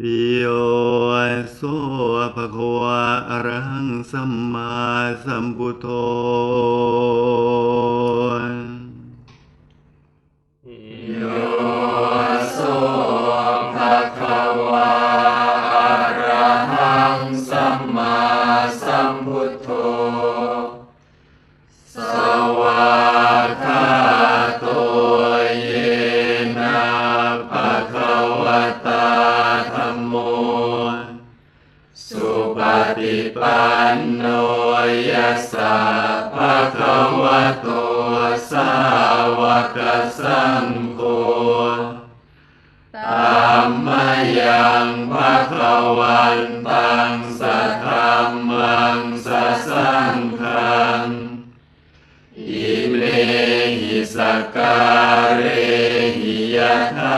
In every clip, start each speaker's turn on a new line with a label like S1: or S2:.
S1: โยโสภะคะวะอะระหังสัมมาสัมพุทโธ
S2: วะโตสาวกสังโฆธัมมายังภะคะวันตังสัทธัมมังสัสังฆังอิเมหิสกการเรหิยะทา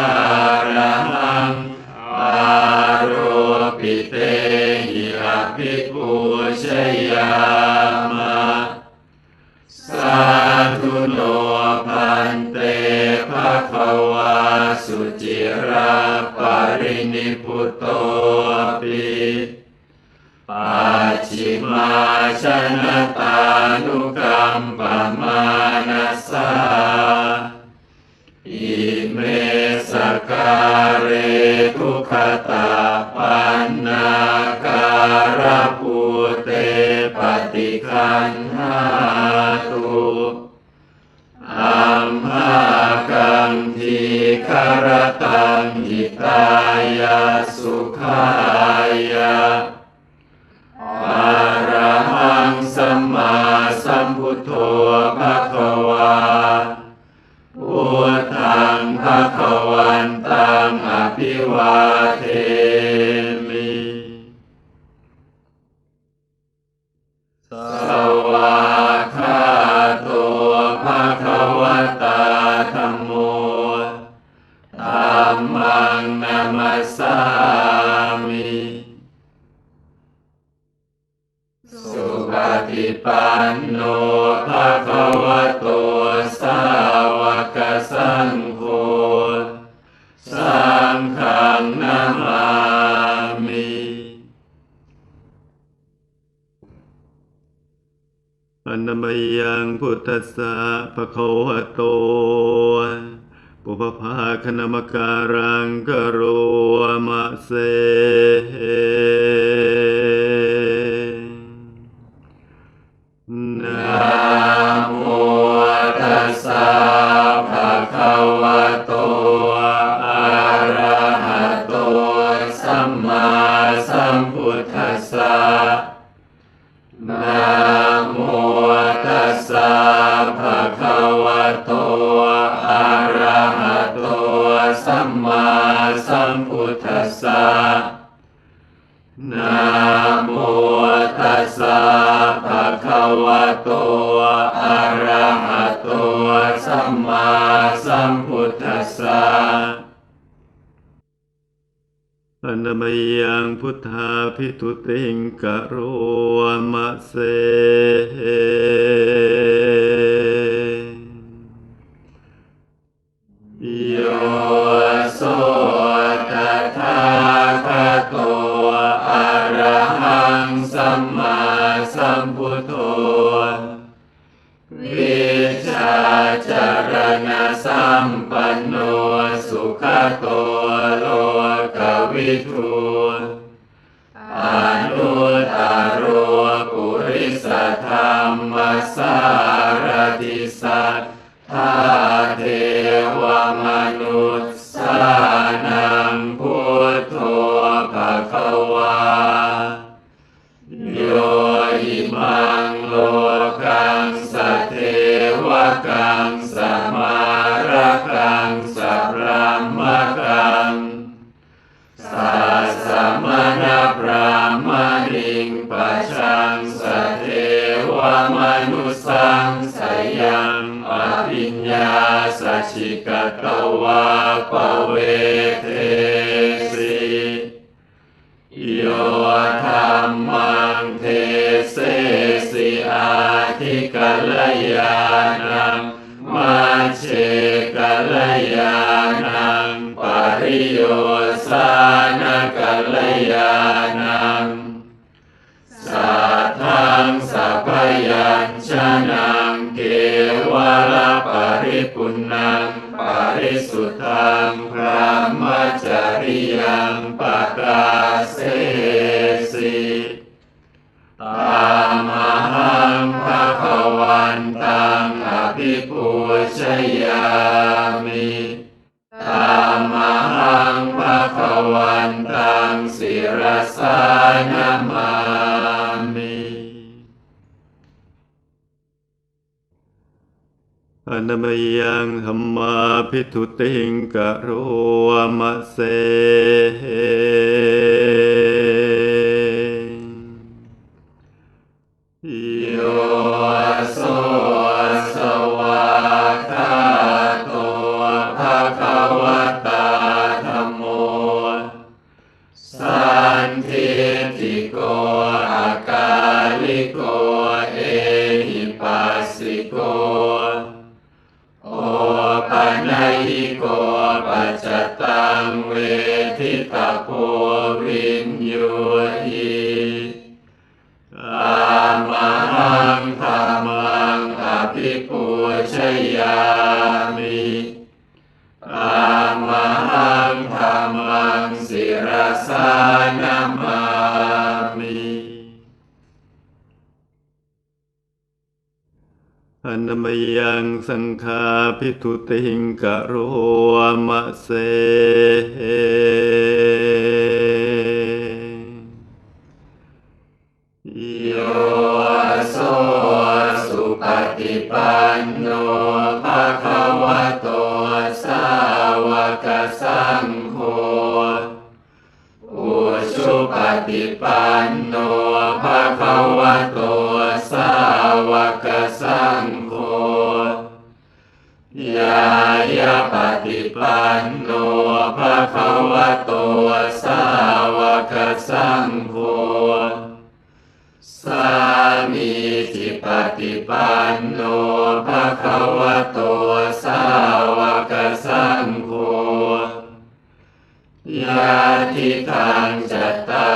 S2: รังอาโรปิเตหิอภิปูชยา สุจิราปรินิพุตโตปิปัจิมาชนะตานุกัมปมานัสสาอิเมสการเรทุขตาปันนาการภูเตปฏิคันหา คารตังหิตายาสุขายาอะระหังสัมมาสัมพุทโธภะคะวาพุทธังภะคะวันตังอภิวา
S1: รังกโรมะเส นะ
S2: โมตัสสะภะคะวะโต อะระหะโต สัมมาสัมพุทธัสสะอนัม
S1: ยังพุทธาพิทุติงกโรมะเส
S2: สัมพุทโธวิชาจารณะสัมปันโนสุขโตโลกวิทูอนุตาโรปุริสธรรมสา กังสมาระกังสัพรามกังสัสมณพรามณิงปัจชังสเทวมนุสังสยังอภิญญาสชิกตวาปเวเทสีโยธรรมังเทเสสิอาทิกัลยา ยานังปริโยสานกัลยานังสัทธังสัพยัญชนะเกวรปริปุณังปริสุทังพระมจริยังปะกาเสสิตามหังภะควันตังอภิปุชยา นตังสิรสานามามิ
S1: อนัมยยังธรรมาพิทุติงกะโรมะเส
S2: อาการลิโกเอหิปัสสิโก โอปัญญิโกปัจจตังเวทิตาโพวินยหิต อนามั
S1: ยยังสังฆาพิทุติงกะโรมะเส
S2: โยโสสุปฏิปันโนภะคะวะโตสาวกสังโฆอุชุปฏิปันโนภะคะวะโตสาวกส ยายาปฏิปันโนภะคะวะโตสาวกสังโฆสามีจิปฏิปันโนภะคะวะโตสาวกสังโฆยาทิทางจัตตา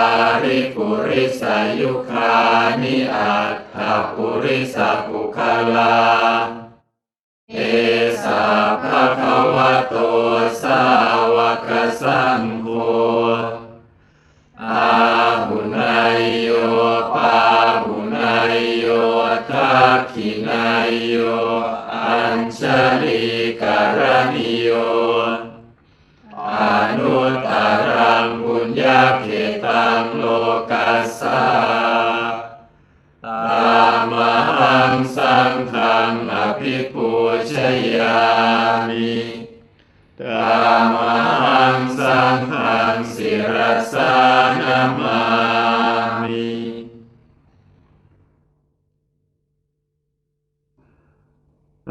S2: ริปุริสายุคานิอัตถปุริสปุคลา สังโฆ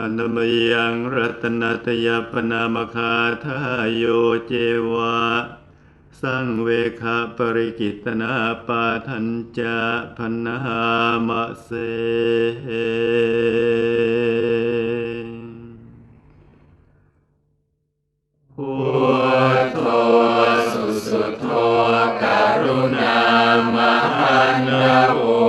S2: อนามัย
S1: ยังรัตนัตยปนามคาทายโยเจวะสังเวคาปริกิตนาปาทัญจะพันหามะเส
S2: พุทโธสุสุโธการุณามหันโว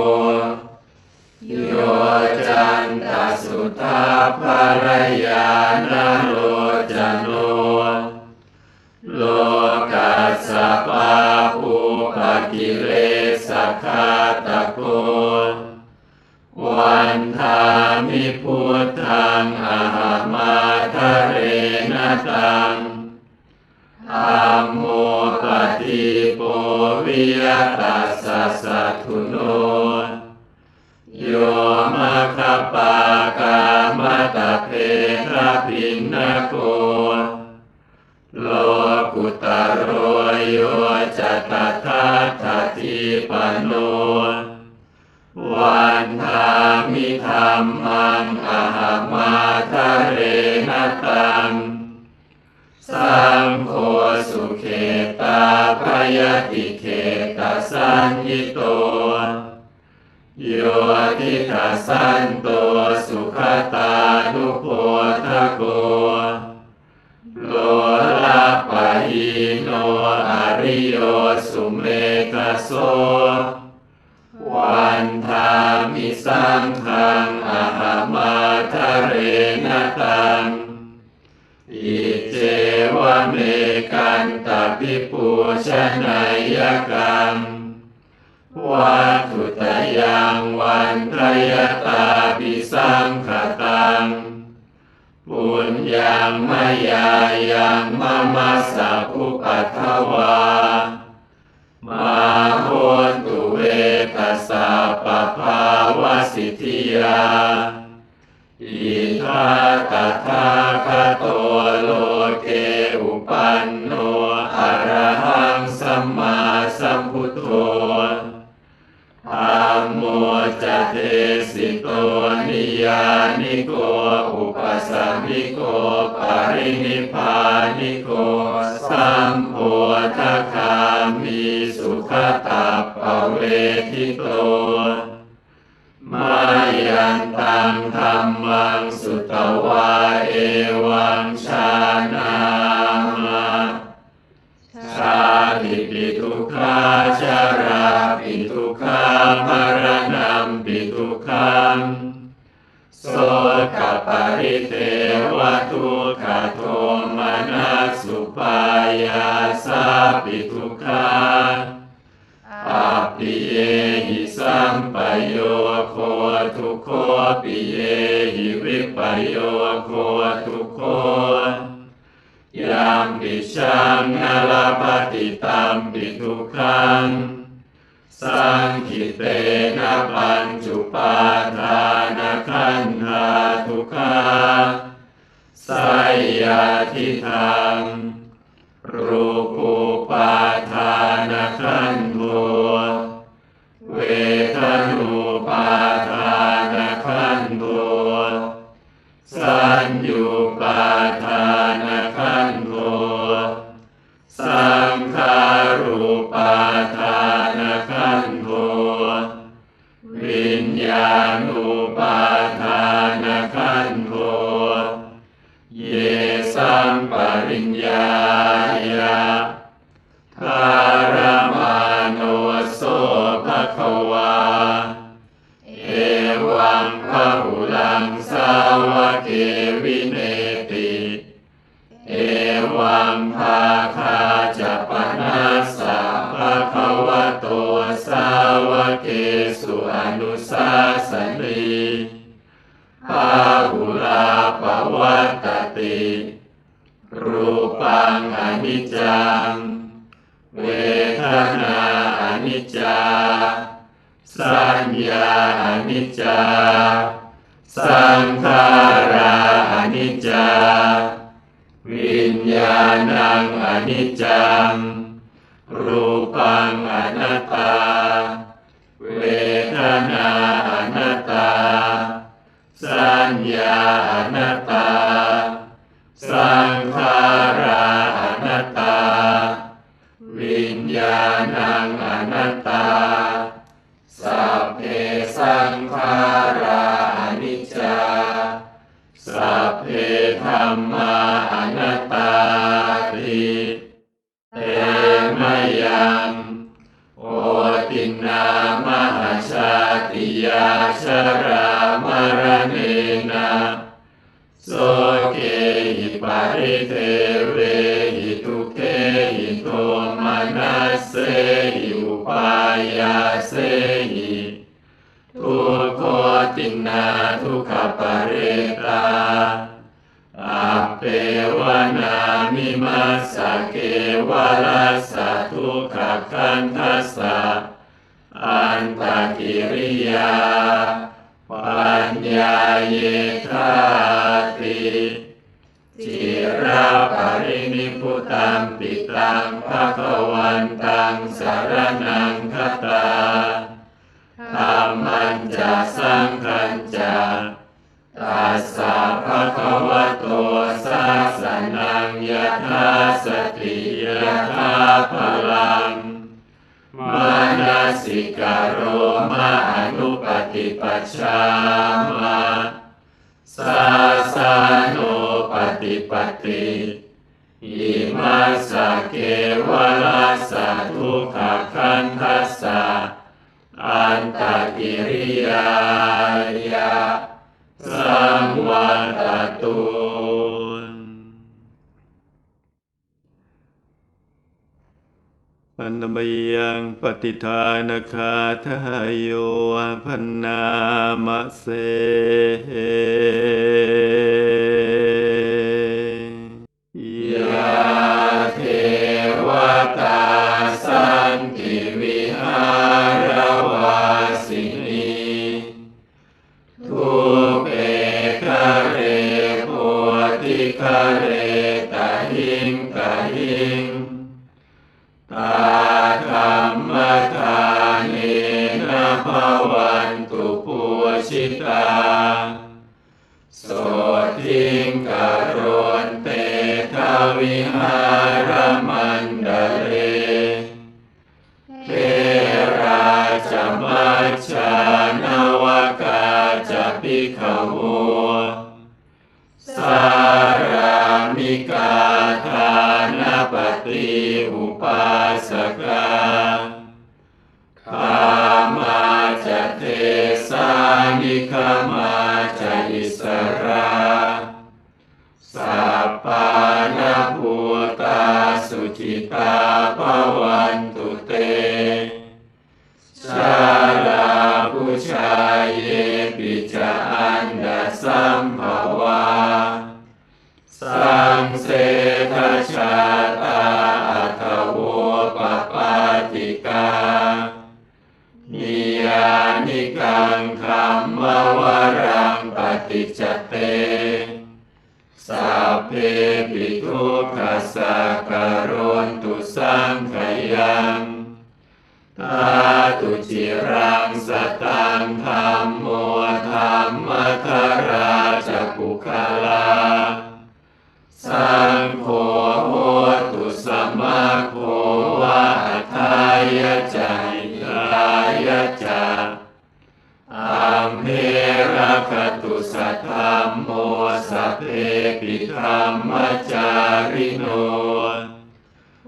S2: ทะพินโกโลกุตโรโยจัตตาทัติปโนวันทามิธรรมังอาหามาทะเรนตังสังโฆสุเขตาพยติเขตาสัญญิโตโยทิทัสสันโตส ตานุโพทะโกโลลาปะหิโนอริโยสุเมกโสวันทามิสังขังอาหามาทะเรนตังอิเจวเมกันตปิปูชนายกรรมวัตุตยังวันทยตาปิ ยังมายายังมามาสัพุปัทวา มาโหนตุเวทัสสะปะภาวสิทธิยาอิทาตถาคโต สัมมิโกปรินิพานิโกสัมโพธคามิสุขตาปเวทิโตมายันตังธรรมังสุตวาเอวังชานามาชาติปิทุกขาชาราปิทุกขามรณะปิทุกขังโส ทุกขโทมานัสสุปายาสาปิทุกขาปัปปิเยหิสัมปโยโคทุโคปิเยหิวิปโยโคทุโคยามปิชังนาลปฏิตัมปิทุกขังสังคิเตนะปัญจุปาทานขันธาทุกขา สยยาทิทังรูปูปาทานขันโทเวทน นิจจา สังขาราอนิจจา วิญญาณังอนิจจัง รูปังอนัตตา รามรณเนนะโสเกหิปาริเทเวหิทุเทหิโทมานัสเสหิอุปายาเสหิทุกโคตินาทุกขปาเรตาอัปเปวนามิมัสเกวลัสทุกขคันทัสสะ อันตกิริยา ปัญญาเยธาติจิราปรินิพุตังปิตังภะคะวันตังสารนังคตาธรรมันจะสังคัญจะตัสสะภะคะวะโตสาสนังยะถาสติยะถาพลังมา นาสิกาโรมาอนุปฏิปัชฌามาสาสาโนปฏิปติอิมาสะเกวะลาสะทุกขคันทัสสะอันตกิริยายะสังวัตตุ
S1: ปันบยังปฏิทานคาทายโยพันนามะเส
S2: ยา ภิกขโว สังโฆโหตุสมาโฆวาทายะจัยายะจาอามิรักตุสัทธมโมสัพเพปิธรรมจาริโน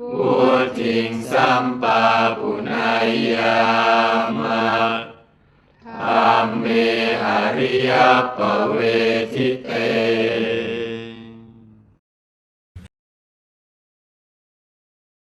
S2: อุทิงสัมปาปุนายามะธรมเมหริยปเว